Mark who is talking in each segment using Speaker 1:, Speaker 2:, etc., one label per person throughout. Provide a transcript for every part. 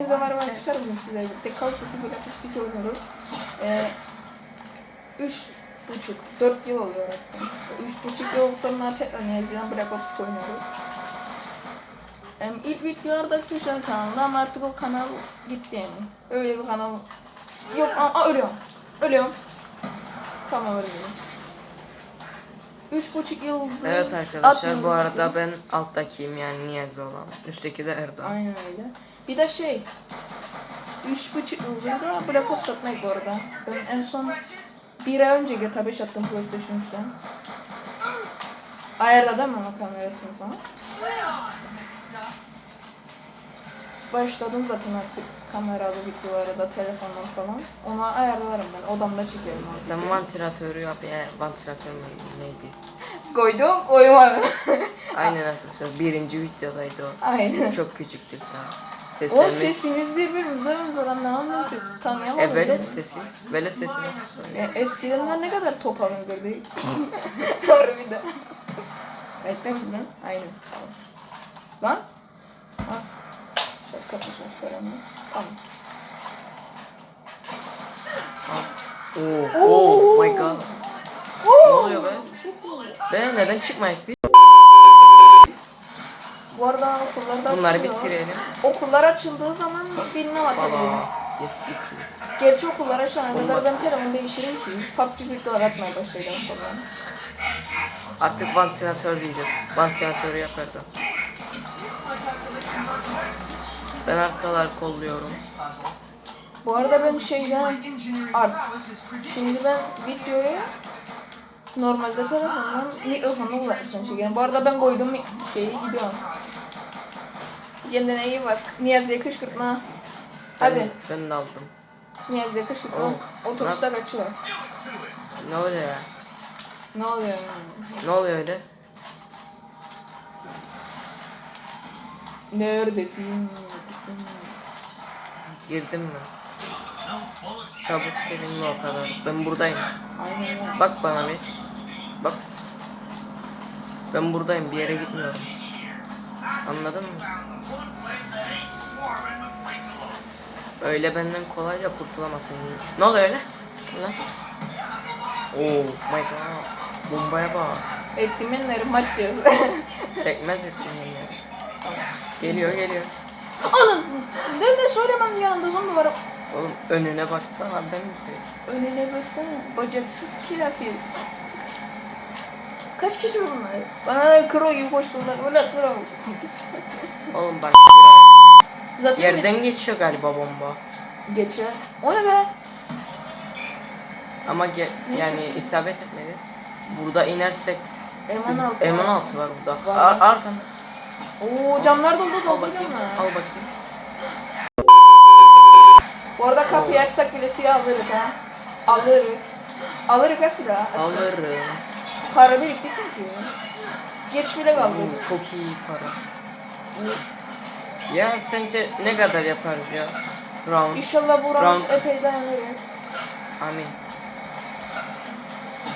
Speaker 1: Herkese merhaba arkadaşlar. Bugün sizlerle birlikte Call of Duty Black Ops 2 oynuyoruz. Ee, üç buçuk, dört yıl oluyor. Üç buçuk yıl sonra tekrar Niyazi'den Black Ops 2 oynuyoruz. Ee, ilk videolarda Tuşan kanalında ama artık o kanal gitti yani. Öyle bir kanal yok. Aa, aa, ölüyorum. Ölüyorum. Tamam ölüyorum. Üç buçuk yıldır
Speaker 2: Evet arkadaşlar bu arada ben alttakiyim yani Niyazi olan. Üstteki de Erdal.
Speaker 1: Aynen öyle. Bir de şey, üç buçuk yıldır da Black Ops atmayı bu arada. Ben en son bir ay önce GTA 5 attım PlayStation 3'ten. Ayarladım ama kamerasını falan. Başladım zaten artık kameralı videoları da telefonla falan. Onu ayarlarım ben. Odamda çekerim. onu.
Speaker 2: Sen vantilatörü yap ya vantilatör mü neydi?
Speaker 1: Koydum, koymadım.
Speaker 2: Aynen arkadaşlar birinci videodaydı o.
Speaker 1: Aynen.
Speaker 2: Çok küçüktük daha.
Speaker 1: O
Speaker 2: Seslerimiz...
Speaker 1: sesimiz birbirimize benzer anlamam sesi tanıyamadım.
Speaker 2: E velet sesi. Velet sesi nasıl söylüyor?
Speaker 1: Ya eskiden ben ne kadar topa benzerdi. Harbiden. Bekle bizden. Aynen. Lan. Ha. Şaka yapmışım çıkaramıyor. Tamam.
Speaker 2: Oo, oh my god. Ne oluyor be? Be neden çıkmayık biz?
Speaker 1: Bu arada okullarda
Speaker 2: Bunları
Speaker 1: açılıyor.
Speaker 2: bitirelim.
Speaker 1: Okullar açıldığı zaman bilmem atabilirim.
Speaker 2: Baba. Yes iki.
Speaker 1: Gerçi okullar açana kadar ben telefonu değişirim ki. PUBG videolar atmaya başlayacağım sonra.
Speaker 2: Artık vantilatör diyeceğiz. Vantilatörü yap Ben arkalar kolluyorum.
Speaker 1: Bu arada ben şeyden art. Şimdi ben videoyu normalde telefondan mikrofonla uzatmışım çekerim. Bu arada ben koydum şeyi gidiyorum. Kendine iyi bak. Niyazi'ye kışkırtma.
Speaker 2: Ben,
Speaker 1: Hadi
Speaker 2: Ben de aldım.
Speaker 1: Niyazi'ye kışkırtma.
Speaker 2: Oh.
Speaker 1: Otobüste kaçıyor.
Speaker 2: Ne oluyor ya?
Speaker 1: Ne oluyor yani?
Speaker 2: Ne oluyor öyle?
Speaker 1: Neredesin?
Speaker 2: Girdim mi? Çabuk seninle o kadar. Ben buradayım.
Speaker 1: Aynen.
Speaker 2: Bak bana bir. Bak. Ben buradayım. Bir yere gitmiyorum. Anladın mı? Öyle benden kolayca kurtulamazsın. Ne oluyor öyle? Lan. Oh my god. Bombaya bak.
Speaker 1: Ettimin neri maç diyoruz.
Speaker 2: Pekmez. Geliyor geliyor.
Speaker 1: Anın! Ne ne söylemem yanında zombi var.
Speaker 2: Oğlum önüne baksana ben mi?
Speaker 1: Önüne baksana. Bacaksız kirafil. Kaç kişi bunlar? Bana kro gibi koştular. Öyle kro.
Speaker 2: Oğlum bak.
Speaker 1: Zaten
Speaker 2: Yerden geçiyor galiba bomba.
Speaker 1: geçer. O ne be?
Speaker 2: Ama ge-
Speaker 1: Neyse.
Speaker 2: yani isabet etmedi. Burada inersek
Speaker 1: M16 var.
Speaker 2: M16 var burada.
Speaker 1: Var.
Speaker 2: Ar- arkanda.
Speaker 1: Oo camlar doldu doldu
Speaker 2: bakayım. Al bakayım.
Speaker 1: Bu arada kapıyı açsak bile silah alırız ha. Alırız. Alırız ha silah. açsak.
Speaker 2: Alırım.
Speaker 1: Para birikti çünkü. Geç bile kaldı.
Speaker 2: Oo, çok iyi para. Ya sence ne kadar yaparız ya? Round.
Speaker 1: İnşallah bu round
Speaker 2: Round.
Speaker 1: epey dayanır.
Speaker 2: Amin.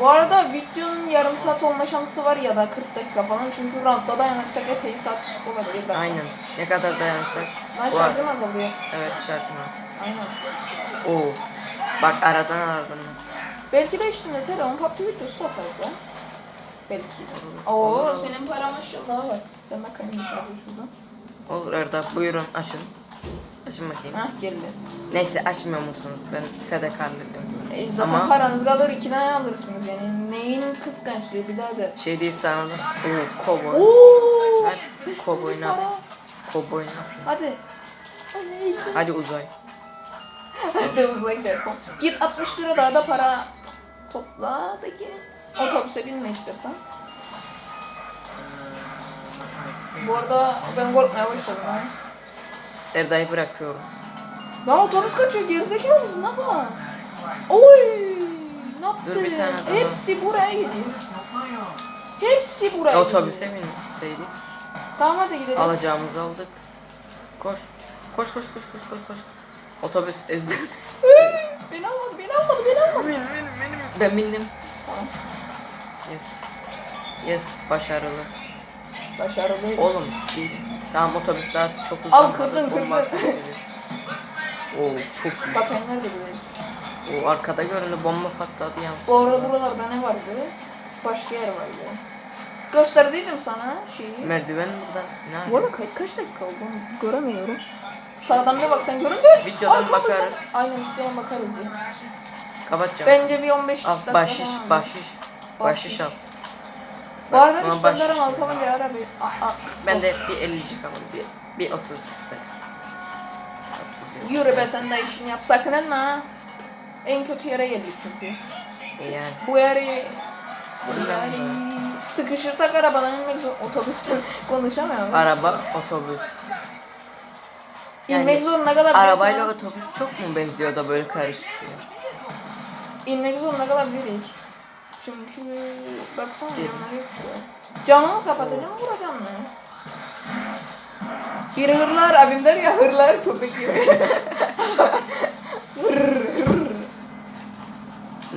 Speaker 1: Bu arada videonun yarım saat olma şansı var ya da 40 dakika falan çünkü roundda dayanırsak epey saat olabilir. da.
Speaker 2: Aynen. Ne kadar dayanırsak.
Speaker 1: Lan
Speaker 2: Bu ar-
Speaker 1: şarjım azalıyor.
Speaker 2: Evet şarjım az.
Speaker 1: Aynen.
Speaker 2: Oo. Bak aradan aradan.
Speaker 1: Belki de işte telefon PUBG videosu atarız lan. Belki. Oo
Speaker 2: Olur, olur.
Speaker 1: senin para maşallah var. Ben bakayım şarjı şuradan.
Speaker 2: Olur Erdal buyurun açın. Açın bakayım.
Speaker 1: Hah geldi.
Speaker 2: Neyse açmıyor musunuz? Ben fedakarlık yapıyorum.
Speaker 1: E, zaten
Speaker 2: Ama-
Speaker 1: paranız kalır iki tane alırsınız yani. Neyin kıskançlığı bir daha da.
Speaker 2: Şey değil sana da. Oo kovboy.
Speaker 1: Oo!
Speaker 2: Ver.
Speaker 1: bir sürü
Speaker 2: Kovboy ne? Kovboy ne yapıyor?
Speaker 1: Hadi.
Speaker 2: Hadi uzay.
Speaker 1: Hadi uzay telefon. Git 60 lira daha da para topla da gel. Otobüse binme istersen. Bu arada ben korkmaya başladım ha.
Speaker 2: Erda'yı bırakıyoruz.
Speaker 1: Lan otobüs kaçıyor gerizekalı mısın ne yapalım? Oy! Ne yaptın?
Speaker 2: Dur, bir tane daha.
Speaker 1: Hepsi buraya gidiyor. Hepsi buraya
Speaker 2: Otobüse binseydik.
Speaker 1: Tamam hadi gidelim.
Speaker 2: Alacağımızı aldık. Koş. Koş koş koş koş koş koş. Otobüs ezdi.
Speaker 1: beni almadı, beni almadı, beni almadı.
Speaker 2: benim benim benim. Ben bindim.
Speaker 1: Tamam.
Speaker 2: Yes. Yes başarılı.
Speaker 1: Başarılı.
Speaker 2: Oğlum değil. Tamam otobüs daha çok
Speaker 1: Al,
Speaker 2: uzanmadı.
Speaker 1: kırdın,
Speaker 2: Bomba
Speaker 1: kırdın.
Speaker 2: atabiliriz. Oo çok iyi.
Speaker 1: Bak nerede böyle.
Speaker 2: O arkada göründü bomba patladı yansıdı.
Speaker 1: Bu arada buralarda ne vardı? Başka yer vardı. Gösterdiydim sana şeyi.
Speaker 2: Merdiven buradan. Ne
Speaker 1: Bu arada kaç, kaç dakika oldu onu göremiyorum. Sağdan bir bak sen görünce.
Speaker 2: Videodan
Speaker 1: Arkamızda-
Speaker 2: bakarız.
Speaker 1: Aynen videodan bakarız bir.
Speaker 2: Kapatacağım.
Speaker 1: Bence bir 15
Speaker 2: Al
Speaker 1: dakika
Speaker 2: bahşiş
Speaker 1: falan.
Speaker 2: bahşiş. Bahşiş al.
Speaker 1: Bu arada
Speaker 2: Bana
Speaker 1: üstadlarım
Speaker 2: bahşiş
Speaker 1: altıma bir ara bir. A, a,
Speaker 2: Ben de bir 50'cik alayım. Bir, bir 30 belki. 30 yok.
Speaker 1: Yürü be sen de işini yap. Sakın etme ha. En kötü yere geldik çünkü.
Speaker 2: E yani.
Speaker 1: Bu yeri...
Speaker 2: mi?
Speaker 1: Sıkışırsak arabadan inmek zor. Otobüsten konuşamıyorum.
Speaker 2: Araba, otobüs.
Speaker 1: İnmek
Speaker 2: Yani
Speaker 1: zorunda kadar
Speaker 2: arabayla otobüs çok mu benziyor da böyle karışıyor?
Speaker 1: İnmek zorunda kalabiliriz. Çünkü baksana
Speaker 2: Gelin.
Speaker 1: camlar yok şu an. Camı mı kapatacağım vuracağım mı? Bir hırlar abim der ya hırlar köpek gibi.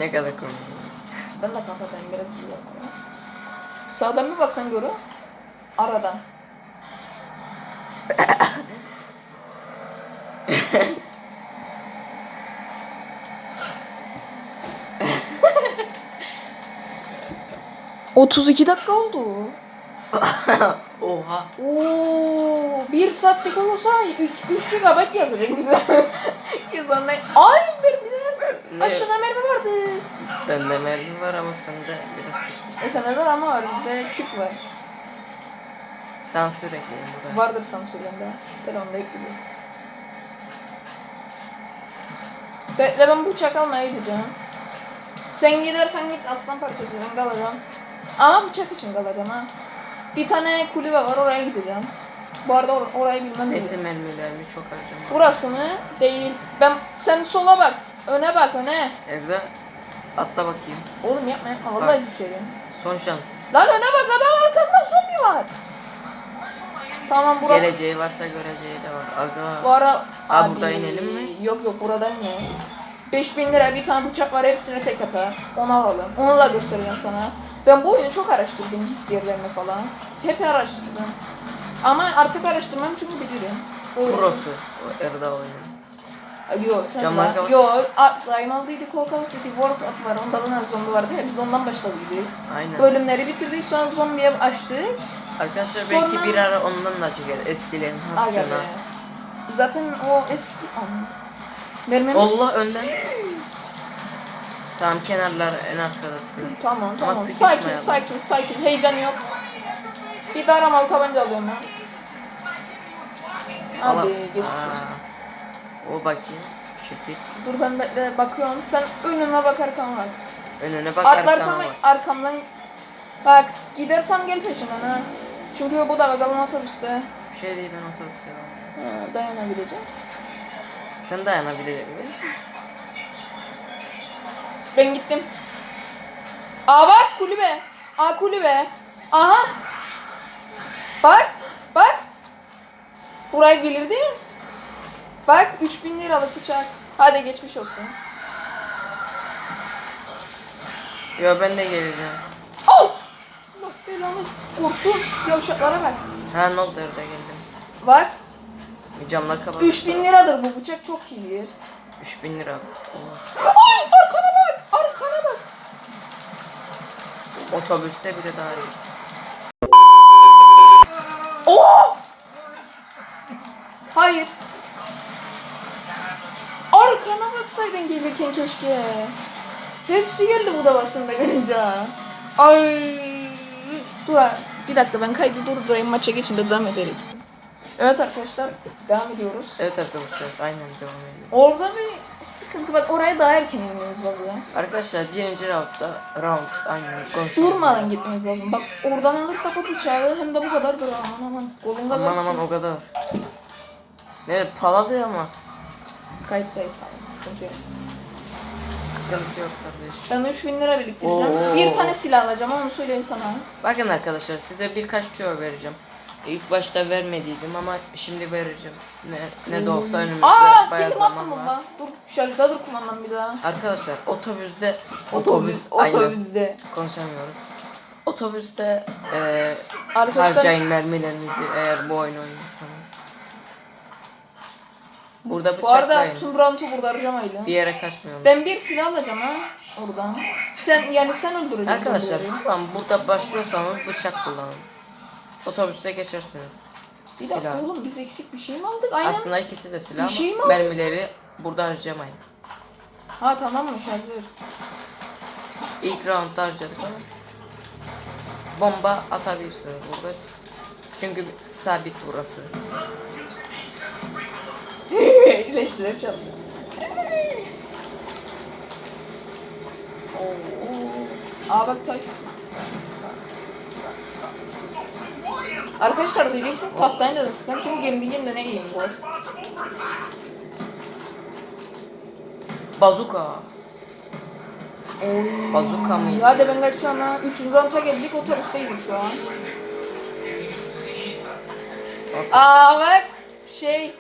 Speaker 2: Ne kadar komik.
Speaker 1: ben de kapatayım biraz biliyorum. Sağdan bir baksan görü. Aradan. ...32 dakika oldu.
Speaker 2: Oha.
Speaker 1: Oo, bir saatlik olursa 3 GB yazacak bize. Yazanlar. Ay mermiler.
Speaker 2: Ne?
Speaker 1: Aşağıda mermi vardı.
Speaker 2: Bende mermi var ama sende biraz sık.
Speaker 1: E sende de ama var. Bizde küçük var.
Speaker 2: Sansür ekleyin buraya.
Speaker 1: Vardır sansürlerinde. Telefonda yüklü. Bekle ben bıçak almaya gideceğim. Sen gidersen git aslan parçası ben kalacağım. Ama bıçak için kalacağım ha. Bir tane kulübe var oraya gideceğim. Bu arada or- orayı bilmem
Speaker 2: Neyse mermilerimi çok harcama.
Speaker 1: Burası mı? Değil. Ben sen sola bak. Öne bak öne.
Speaker 2: Evde atla bakayım.
Speaker 1: Oğlum yapma yapma vallahi düşerim.
Speaker 2: Son şans.
Speaker 1: Lan öne bak adam arkanda zombi var. Tamam burası.
Speaker 2: Geleceği varsa göreceği de var. Aga.
Speaker 1: Bu ara...
Speaker 2: Aa, burada inelim mi?
Speaker 1: Yok yok buradan ne? 5000 lira bir tane bıçak var hepsini tek atar. Onu alalım. Onu da göstereceğim sana. Ben bu oyunu çok araştırdım his yerlerini falan. Hep araştırdım. Ama artık araştırmam çünkü bilirim. Öyle.
Speaker 2: Prosu. Erda oyunu.
Speaker 1: Yok sen
Speaker 2: Camlar
Speaker 1: var.
Speaker 2: kapat-
Speaker 1: Yok. Primal'dıydı Call of Duty Cup var. Onda da zombi vardı ya biz ondan başladıydık.
Speaker 2: Aynen.
Speaker 1: Bölümleri bitirdik sonra zombiye açtık.
Speaker 2: Arkadaşlar
Speaker 1: Sonra-
Speaker 2: belki bir ara ondan da çeker. Eskilerin
Speaker 1: be. Zaten o eski... Aman. Mermim...
Speaker 2: Allah önden. Tamam kenarlar en arkadası.
Speaker 1: Tamam
Speaker 2: Ama
Speaker 1: tamam. Sakin
Speaker 2: sıkışmayalım.
Speaker 1: sakin sakin. Heyecan yok. Bir de aramalı tabanca alıyorum ben. Hadi geç.
Speaker 2: O bakayım. Şekil.
Speaker 1: Dur ben bekle bakıyorum. Sen önüme bak arkama bak.
Speaker 2: Önüne bak
Speaker 1: Atlarsam
Speaker 2: arkana bak.
Speaker 1: arkamdan... Bak gidersem gel peşimden ha. Çünkü bu da bakalım otobüste.
Speaker 2: Bir şey değil ben otobüse var.
Speaker 1: Ha, dayanabileceğim.
Speaker 2: Sen dayanabilecek misin?
Speaker 1: Ben gittim. Aa bak kulübe. Aa kulübe. Aha. Bak. Bak. Burayı bilirdin. Bak 3000 liralık bıçak. Hadi geçmiş olsun.
Speaker 2: Yo ben de geleceğim.
Speaker 1: Oh! Allah belanı korktum. Yavşaklara bak.
Speaker 2: Ha ne oldu orada geldim.
Speaker 1: Bak
Speaker 2: camlar kapat.
Speaker 1: 3000 liradır bu bıçak çok iyidir.
Speaker 2: 3000 lira.
Speaker 1: Ay arkana bak. Arkana bak.
Speaker 2: Otobüste bile daha iyi.
Speaker 1: Baksaydın gelirken keşke. Hepsi geldi bu da basında görünce. Ay. Dur. Bir dakika ben kaydı durdurayım maça geçince devam ederek. Evet arkadaşlar devam ediyoruz.
Speaker 2: Evet arkadaşlar aynen devam ediyor.
Speaker 1: Orada bir sıkıntı bak oraya daha erken inmemiz lazım.
Speaker 2: Arkadaşlar birinci roundda round aynen konuşuyoruz.
Speaker 1: Durmadan gitmemiz lazım. Bak oradan alırsak o bıçağı hem de bu kadar dur aman aman. Kolunda
Speaker 2: Aman
Speaker 1: da-
Speaker 2: aman o kadar. Ne paladır ama.
Speaker 1: Kayıttayız tamam sıkıntı yok.
Speaker 2: Sıkıntı yok kardeş.
Speaker 1: Ben 3000 lira biriktireceğim.
Speaker 2: Oo.
Speaker 1: Bir tane silah alacağım onu söyleyeyim sana.
Speaker 2: Bakın arkadaşlar size birkaç tüyo vereceğim. İlk başta vermediydim ama şimdi vereceğim. Ne, ne de olsa önümüzde
Speaker 1: Aa,
Speaker 2: bayağı
Speaker 1: gelir
Speaker 2: zaman
Speaker 1: attım
Speaker 2: var.
Speaker 1: bomba. Dur şarjda dur kumandam bir daha.
Speaker 2: Arkadaşlar otobüste
Speaker 1: Otobüs,
Speaker 2: aynen
Speaker 1: otobüste.
Speaker 2: konuşamıyoruz. Otobüste e,
Speaker 1: Arkadaşlar
Speaker 2: harcayın mermilerinizi eğer bu oyunu oynuyorsanız. Burada
Speaker 1: bu arada
Speaker 2: bıçaklayın.
Speaker 1: tüm rantı burada harcamayın.
Speaker 2: Bir yere kaçmıyorum.
Speaker 1: Ben bir silah alacağım ha oradan. Sen yani sen öldüreceksin.
Speaker 2: Arkadaşlar
Speaker 1: zombileri.
Speaker 2: şu an burada başlıyorsanız bıçak kullanın. Otobüste geçersiniz.
Speaker 1: Bir dakika
Speaker 2: silah.
Speaker 1: oğlum biz eksik bir şey mi aldık? Aynen.
Speaker 2: Aslında ikisi de silah
Speaker 1: Bir şey mi
Speaker 2: ama
Speaker 1: aldın
Speaker 2: mermileri burada harcamayın.
Speaker 1: Ha tamammış hazır.
Speaker 2: İlk roundda harcadık ama bomba atabilirsiniz burada. Çünkü sabit burası.
Speaker 1: İyileştiler çaldı. Oo. Aa bak taş. Arkadaşlar diyeceksiniz tahtayı da sıkan çünkü geminin de ne iyiyim bu.
Speaker 2: Bazuka. Bazuka mıydı?
Speaker 1: Hadi ben kaçıyorum ha. Üçüncü ranta geldik otobüsteydik şu an. Aa bak şey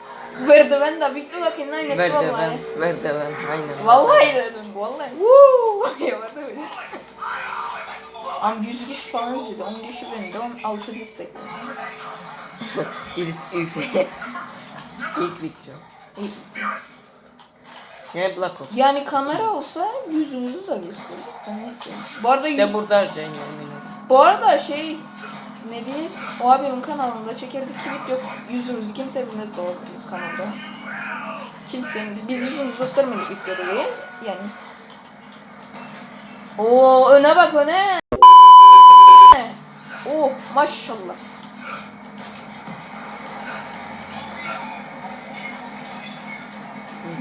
Speaker 1: merdiven de Victor Lakin'in aynısı
Speaker 2: Merdiven,
Speaker 1: vallahi.
Speaker 2: merdiven, aynen.
Speaker 1: Vallahi dedim vallahi. Woo! Yapardı böyle. Am 100 kişi falan izledi. 10 kişi bende. 16 destek.
Speaker 2: ilk, ilk şey. ilk video. Yani Black Ops.
Speaker 1: Yani kamera olsa yüzünüzü de gösterir. Neyse. Bu arada
Speaker 2: İşte
Speaker 1: yüz-
Speaker 2: burada harcayın
Speaker 1: bu arada şey ne diyeyim? O abimin kanalında çekerdik ki video yüzümüzü kimse bilmez o kanalda. Kimsenin biz yüzümüzü göstermedik videoda değil. Yani. Oo öne bak öne. Oh maşallah.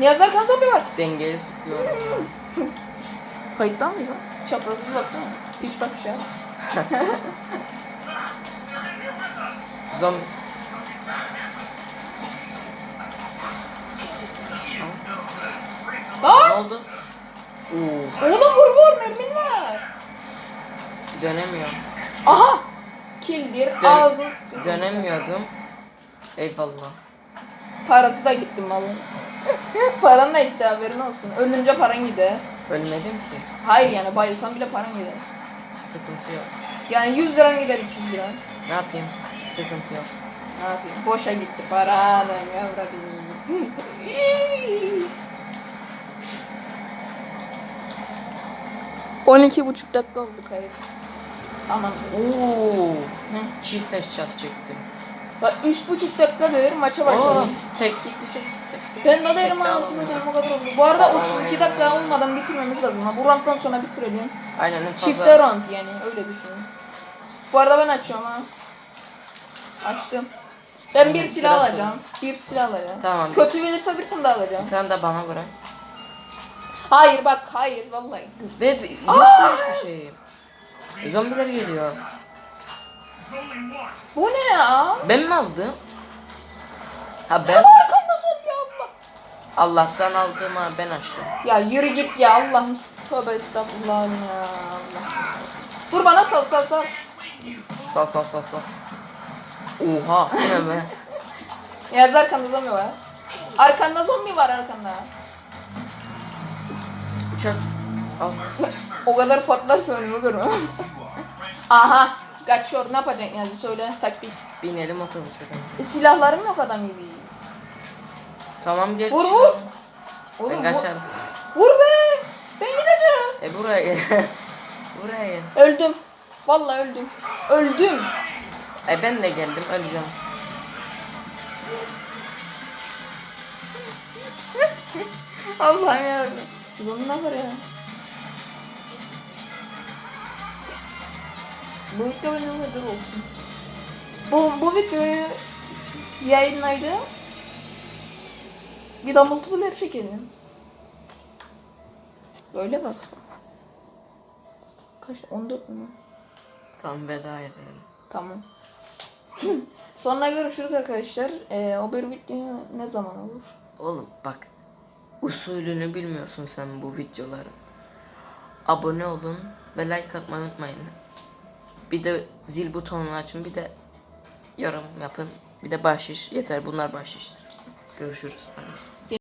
Speaker 1: Yazar kan zombi var.
Speaker 2: Dengeli sıkıyorum.
Speaker 1: Kayıttan mıyız lan? Çaprazı bir baksana. Piş bak şey.
Speaker 2: Zombi. Ne
Speaker 1: Aa!
Speaker 2: oldu? Oo,
Speaker 1: Oğlum vur vur mermin var.
Speaker 2: dönemiyorum.
Speaker 1: Aha! Kildir
Speaker 2: Dön-
Speaker 1: ağzın.
Speaker 2: Dönemiyordum. Eyvallah.
Speaker 1: Parası da gitti malın. Paran da gitti haberin olsun. Ölünce paran gider.
Speaker 2: Ölmedim ki.
Speaker 1: Hayır yani bayılsan bile paran gider.
Speaker 2: Sıkıntı yok.
Speaker 1: Yani 100 liran gider 200 lira.
Speaker 2: Ne yapayım? Sıkıntı yok.
Speaker 1: Yapayım? Boşa gitti paran. Yavrum. 12 buçuk dakika oldu kayıp. Aman.
Speaker 2: Oo.
Speaker 1: Hı.
Speaker 2: Çift headshot çektim.
Speaker 1: Bak üç buçuk dakikadır maça
Speaker 2: Oo,
Speaker 1: başladım.
Speaker 2: tek gitti tek gitti tek.
Speaker 1: Ben de derim anasını derim o kadar oldu. Bu arada 32 dakika olmadan bitirmemiz lazım. Ha, Bu rounddan sonra bitirelim.
Speaker 2: Aynen en fazla.
Speaker 1: Çifte round yani öyle düşünün. Bu arada ben açıyorum ha. Açtım. Ben
Speaker 2: Aynen,
Speaker 1: bir silah
Speaker 2: sıra
Speaker 1: alacağım. Bir silah alacağım.
Speaker 2: Tamam.
Speaker 1: Kötü verirse bir tane daha alacağım.
Speaker 2: Bir tane de bana bırak.
Speaker 1: Hayır bak hayır vallahi.
Speaker 2: Ve yok hiçbir şey. Zombiler geliyor.
Speaker 1: Bu ne ya?
Speaker 2: Ben mi aldım? Ha ben
Speaker 1: Arkanda zombi Allah.
Speaker 2: Allah'tan aldığıma ben açtım.
Speaker 1: Ya yürü git ya Allah'ım tövbe estağfurullah ya Allah. Dur bana sal sal sal.
Speaker 2: Sal sal sal sal. Oha bu ne be?
Speaker 1: Yaz arkanda zombi var. Arkanda zombi var arkanda.
Speaker 2: Uçak. Al.
Speaker 1: o kadar patlar ki önümü görme. Aha. Kaçıyor ne yapacaksın Yazı söyle taktik.
Speaker 2: Binelim otobüse.
Speaker 1: E, silahlarım yok adam gibi.
Speaker 2: Tamam geç.
Speaker 1: Vur, vur.
Speaker 2: Ben
Speaker 1: Oğlum vur,
Speaker 2: kaçarım.
Speaker 1: vur be. Ben gideceğim.
Speaker 2: E buraya gel. buraya gel.
Speaker 1: Öldüm. Vallahi öldüm. Öldüm.
Speaker 2: E ben de geldim öleceğim.
Speaker 1: Allah'ım yarabbim. Bunun ne var ya? Bu video benim nedir olsun. Bu, bu videoyu yayınlaydı. Bir de multiplayer çekelim. Böyle kalsın. Kaç? 14 mü?
Speaker 2: Tamam veda edelim.
Speaker 1: Tamam. Sonra görüşürüz arkadaşlar. Ee, o bir video ne zaman olur?
Speaker 2: Oğlum bak. Usulünü bilmiyorsun sen bu videoların. Abone olun ve like atmayı unutmayın. Bir de zil butonunu açın bir de yorum yapın. Bir de bahşiş yeter bunlar bahşiştir. Görüşürüz. Bay.